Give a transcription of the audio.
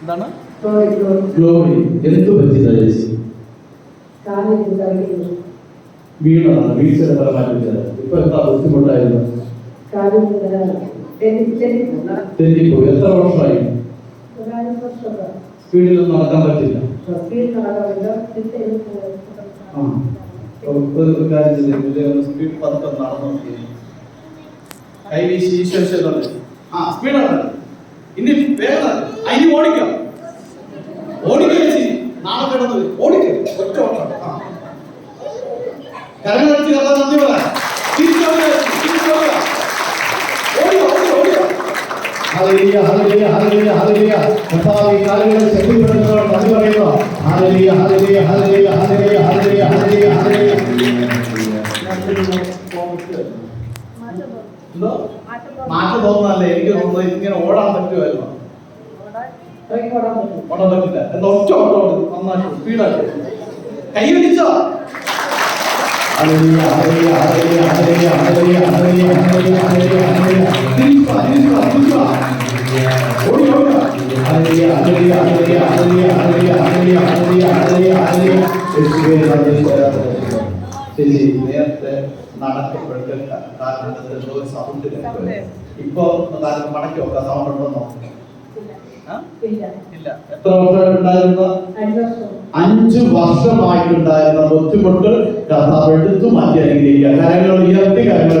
എന്താണ്? ഗ്ലോറി എന്ത് പറ്റിയതാ ചേച്ചി വീണതാണ് വീഴ്ചയുടെ പരമാറ്റിച്ചത് ഇപ്പൊ എന്താ ബുദ്ധിമുട്ടായിരുന്നു തെറ്റിപ്പോയി എത്ര വർഷമായി? സ്പീഡിലൊന്നും നടക്കാൻ പറ്റില്ല. സ്പീഡ് പത്തൊന്നാണെന്ന് കൈവീശി ഈശ്വരൻ ആ സ്പീഡാണ്. ഇനി വേറെ അരി ഓടിക്കാം. ഓടിക്കുക ചേച്ചി നാളെ കിടന്നത് ഓടിക്കുക ഒറ്റ ഓട്ടം. കരങ്ങളടിച്ച് കഥ നന്ദി പറയാം. ഹലലിയ കാലുകളെ ശക്തിപ്പെടുത്തുന്നവർ നന്ദി പറയുക ഹലലിയ ഹലലിയ ഹലലിയ ഹലലിയ ഹലലിയ ഹലലിയ ഹലലിയ എന്തോ? മാറ്റം തോന്നുന്നതല്ല എനിക്ക് തോന്നുന്നത് ഇങ്ങനെ ഓടാൻ പറ്റുമായിരുന്നു ഓടാൻ പറ്റില്ല എന്താ ഒറ്റ ഓട്ടം നന്നാക്കി സ്പീഡാക്കി കൈ പിടിച്ചോ ശരി നേരത്തെ നടക്കപ്പെട്ട് കാരണത്തിൽ ഒരു സൗണ്ട് ഇപ്പൊ മടക്കി നോക്കാം സൗണ്ട് ഉണ്ടോ നോക്കാം. ഇല്ല. എത്ര വർഷമായിട്ടുണ്ടായിരുന്ന? അഞ്ചു വർഷമായിട്ടുണ്ടായിരുന്ന ബുദ്ധിമുട്ട് കഥ എടുത്തു മാറ്റി അനുഗ്രഹിക്കുക. കാര്യങ്ങൾ ഉയർത്തി കാര്യങ്ങൾ